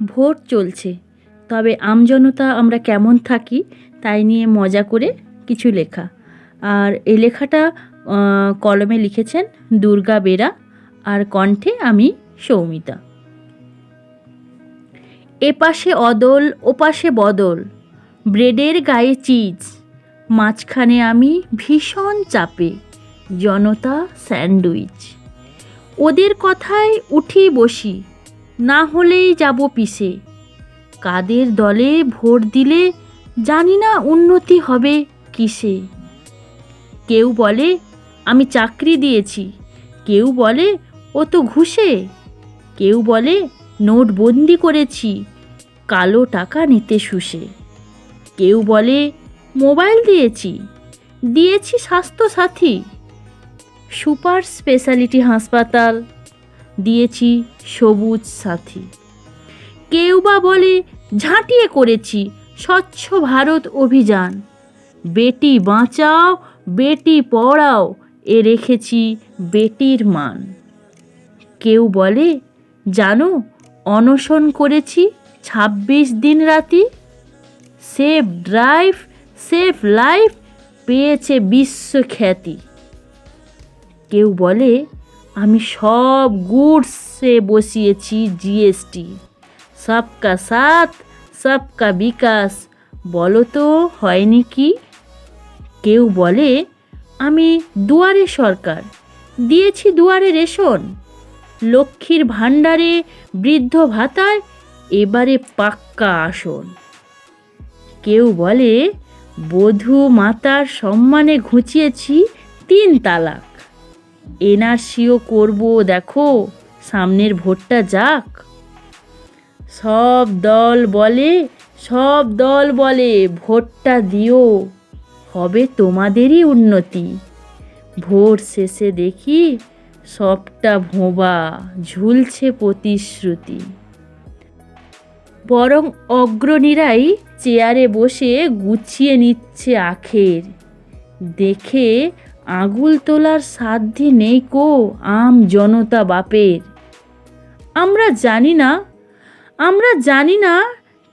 Vote চলছে। তবে আমজনতা আমরা কেমন থাকি তাই নিয়ে মজা করে কিছু লেখা। আর এই লেখাটা কলমে লিখেছেন দুর্গা বেরা আর কণ্ঠে আমি সৌমিতা। এপাশে অদল ওপাশে বদল, ব্রেডের গায়ে চিজ, মাঝখানে আমি ভীষণ চাপে, জনতা স্যান্ডউইচ। ওদের কথায় উঠি বসি না হলেই যাব পিসে কাদের দলে ভোট দিলে জানি না উন্নতি হবে কিসে। কেউ বলে, আমি চাকরি দিয়েছি। কেউ বলে, ও তো ঘুষে। কেউ বলে নোটবন্দি করেছি। কালো টাকা নিতে শুষে। কেউ বলে, মোবাইল দিয়েছি। দিয়েছি স্বাস্থ্যসাথী। সুপার স্পেশালিটি হাসপাতাল। দিয়েছি সবুজ সাথী। কেউ বা বলে ঝাঁটিয়ে করেছি স্বচ্ছ ভারত অভিযান। বেটি বাঁচাও, বেটি পড়াও, এ রেখেছি বেটির মান। কেউ বলে, জানো, অনশন করেছি ছাব্বিশ দিন রাতি। সেফ ড্রাইভ, সেফ লাইফ পেয়েছে বিশ্বখ্যাতি কেউ বলে আমি সব গুডসে বসিয়েছি জিএসটি সবকা সাথ, সবকা বিকাশ। বলো তো, হয়নি কি? কেউ বলে, আমি দুয়ারে সরকার, দিয়েছি দুয়ারে রেশন। লক্ষ্মীর ভাণ্ডারে বৃদ্ধ ভাতায় এবারে পাক্কা আসন। কেউ বলে, বধূ মাতার সম্মানে ঘুচিয়েছি তিন তালাক। এনআরসিও করব, দেখো। সামনের ভোটটা যাক। সব দল বলে, সব দল বলে, ভোটটা দিও। হবে তোমাদেরই উন্নতি। ভোট শেষে দেখি সবটা ভোঁবা, ঝুলছে প্রতিশ্রুতি। বরং অগ্রণীরাই চেয়ারে বসে গুছিয়ে নিচ্ছে আখের। দেখে আগুল তোলার সাধ্যি নেই কো আম জনতা বাপের। আমরা জানি না, আমরা জানি না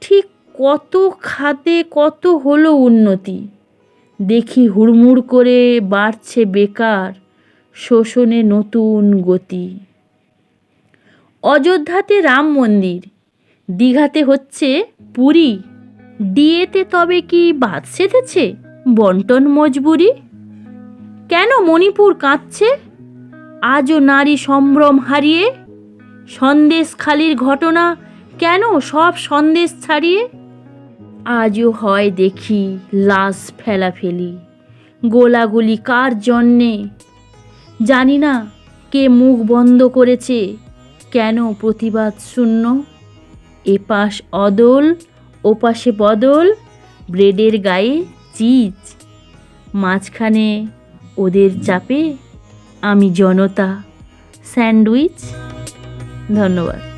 ঠিক কত খাতে কত হলো উন্নতি। দেখি হুড়মুড় করে বাড়ছে বেকার শোষণে নতুন গতি। অযোধ্যাতে রাম মন্দির, দীঘাতে হচ্ছে পুরী ডিএতে তবে কি বাদ সেধেছে? বন্টন মজবুরি? কেন মণিপুর কাঁদছে? আজও নারী সম্ভ্রম হারিয়ে সন্দেশ খালির ঘটনা কেন সব সন্দেশ ছাড়িয়ে? আজও হয় দেখি লাশ ফেলাফেলি। গোলাগুলি কার জন্যে? জানি না কে মুখ বন্ধ করেছে, কেন প্রতিবাদ শূন্য? এপাশ অদল, ওপাশে বদল, ব্রেডের গায়ে চিজ। মাঝখানে ওদের চাপে আমি জনতা স্যান্ডউইচ। ধন্যবাদ।